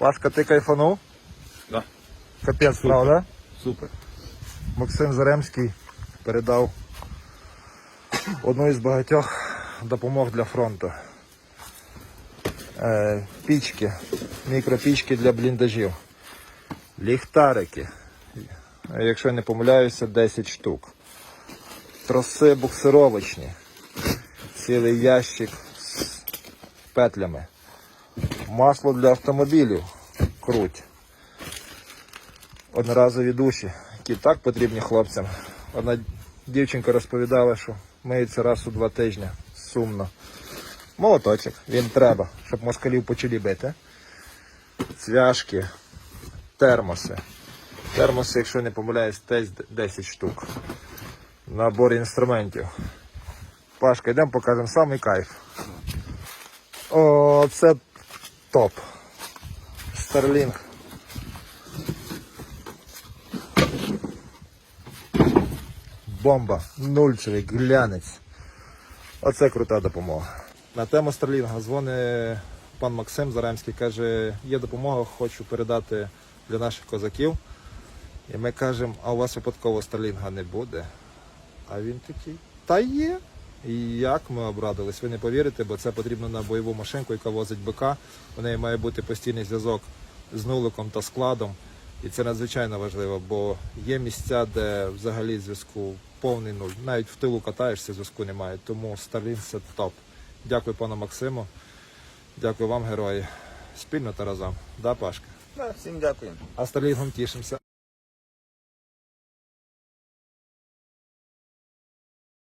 Пашка, ти кайфанув? Да. Капець, правда? Супер. Максим Заремський передав одну із багатьох допомог для фронту. Е, пічки, мікропічки для бліндажів, ліхтарики, якщо я не помиляюся, 10 штук. Троси буксировочні, цілий ящик з петлями, масло для автомобілів, круть одноразові душі, які так потрібні хлопцям. Одна дівчинка розповідала, що миється раз у два тижні. Сумно. Молоточок, він треба, щоб москалів почали бити. Цвяшки, термоси. Термоси, якщо не помиляюсь, теж 10 штук. Набор інструментів. Пашка, йдемо покажемо самий кайф. О, це топ. Starlink. Бомба, нульчевий, глянець. Оце крута допомога. На тему Старлінга дзвонить пан Максим Заремський, каже, є допомога, хочу передати для наших козаків. І ми кажемо, а у вас випадково Старлінга не буде. А він такий, та є. І як ми обрадились, ви не повірите, бо це потрібно на бойову машинку, яка возить БК. У неї має бути постійний зв'язок з нуликом та складом. І це надзвичайно важливо, бо є місця, де взагалі зв'язку повний нуль. Навіть в тилу катаєшся, зв'язку немає. Тому Starlink це топ. Дякую пану Максиму. Дякую вам, герої. Спільно та разом. Да, Пашка? Да, всім дякую. А Старлінгом тішимося.